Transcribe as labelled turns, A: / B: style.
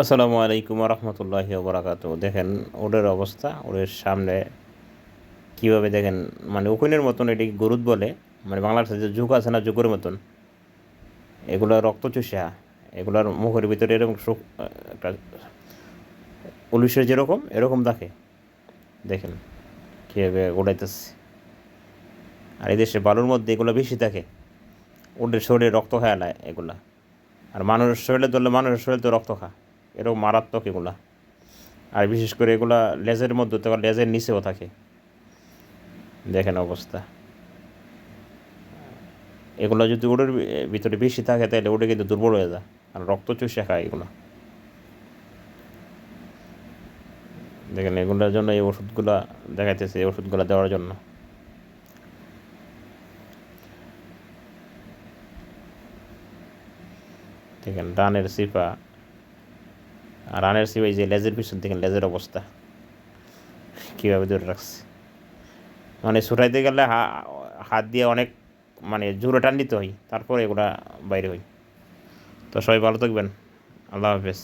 A: আসসালামু আলাইকুম রহমতুল্লাহ বরাকাত দেখেন ওদের অবস্থা ওদের সামনে কীভাবে দেখেন মানে উকুনের মতন এটি গরুদ বলে? মানে বাংলাদেশে যে যুগ আছে না, যুগের মতন। এগুলো রক্ত চুষা, এগুলোর মুখের ভিতরে এরকম একটা পুলিশের যেরকম, এরকম থাকে দেখেন, কীভাবে উড়াইতেছে। আর এই দেশে বালুর মধ্যে এগুলো বেশি থাকে। ওদের শরীরে রক্ত খায় না এগুলা। আর মানুষের শরীরে ধরলে মানুষের শরীরে তো রক্ত খা এরকম মারাত্মক এগুলা। আর বিশেষ করে এগুলা লেজের মধ্যে তো লেজের নিচেও থাকে। দেখেন অবস্থা। এগুলো যদি ওদের ভিতরে বেশি থাকে, তাহলে ওটা কিন্তু দুর্বল হয়ে যায়। আর রক্ত চুষে খায় এগুলো। দেখেন এগুলোর জন্য এই ওষুধগুলো দেখাইতেছে, এই ওষুধগুলো দেওয়ার জন্য। দেখেন রানের সিফা আর সিফা এই যে লেজের পিছন থেকে লেজের অবস্থা। কীভাবে দূরে রাখছে? মানে ছুটাইতে গেলে হাত দিয়ে অনেক মানে জোরে টান দিতে হয়, তারপরে এগুলা বাইরে হয়। তো সবাই ভালো থাকবেন। আল্লাহ হাফেজ।